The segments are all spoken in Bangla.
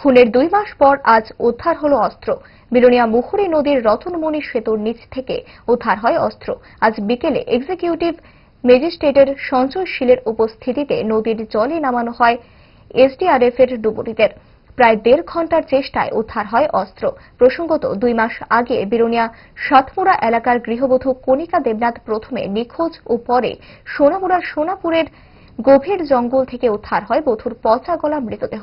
খুনের দুই মাস পর আজ উদ্ধার হলো অস্ত্র। বিলোনিয়া মুহুরী নদীর রতনমণি সেতুর নিচ থেকে উদ্ধার হয় অস্ত্র। আজ বিকেলে এক্সিকিউটিভ ম্যাজিস্ট্রেটের সঞ্জয় শীলের উপস্থিতিতে নদীর জলে নামানো হয় এসডিআরএফ এর ডুবুরিদের। প্রায় দেড় ঘণ্টার চেষ্টায় উদ্ধার হয় অস্ত্র। প্রসঙ্গত, দুই মাস আগে বিরোনিয়া সাতমুড়া এলাকার গৃহবধূ কণিকা দেবনাথ প্রথমে নিখোঁজ ও পরে সোনামুড়ার সোনাপুরের গভীর জঙ্গল থেকে উদ্ধার হয় বধূর পচা গলা মৃতদেহ।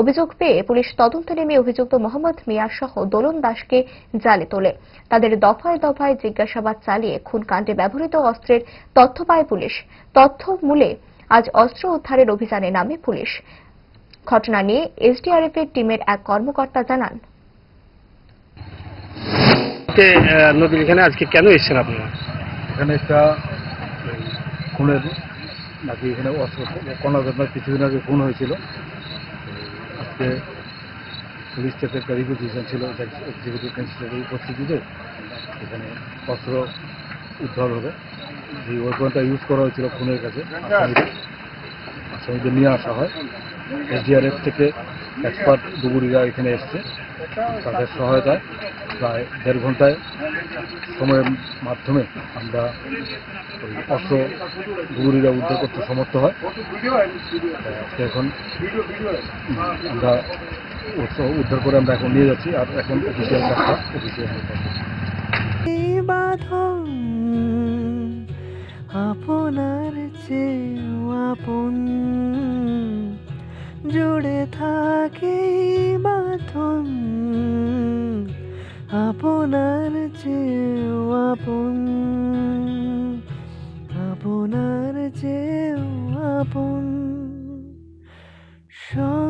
অভিযোগ পেয়ে পুলিশ তদন্তে নেমে অভিযুক্ত মোহাম্মদ মিয়া সহ দোলন দাসকে জালে তোলে। তাদের দফায় দফায় জিজ্ঞাসাবাদ চালিয়ে খুনকাণ্ডে ব্যবহৃত অস্ত্রের তথ্য পায় পুলিশ। তথ্য মূলে আজ অস্ত্র উদ্ধারের অভিযানে নামে পুলিশ। ঘটনা নিয়ে এসডিআরএফ এর টিমের এক কর্মকর্তা জানান। আজকে নদীর এখানে আজকে কেন এসেছেন আপনারা? এখানে একটা খুনের নাকি এখানে কর্ণাঘটনার কিছুদিন আগে খুন হয়েছিল? আজকে পুলিশ থেকে একটা রিকুইজিশন ছিল এক্সিকিউটিভ ম্যাজিস্ট্রেটের উপস্থিতিতে এখানে অস্ত্র উদ্ধার হবে। যে ওয়েপনটা ইউজ করা হয়েছিল খুনের কাছে। আসামিদের নিয়ে আসা হয়। এসডিআরএফ থেকে এক্সপার্ট ডুবুরিরা এখানে এসছে। তাদের সহায়তায় প্রায় দেড় ঘন্টায় সময়ের মাধ্যমে আমরা ওই অস্ত্র ডুবুরিরা উদ্ধার করতে সমর্থ হয়। এখন আমরা উদ্ধার করে আমরা এখন নিয়ে যাচ্ছি। আর এখন অফিসিয়াল কাজটা অফিসিয়াল থাকে বাঁধন আপনার চেয়েও আপন আপনার চেয়েও আপন। কমল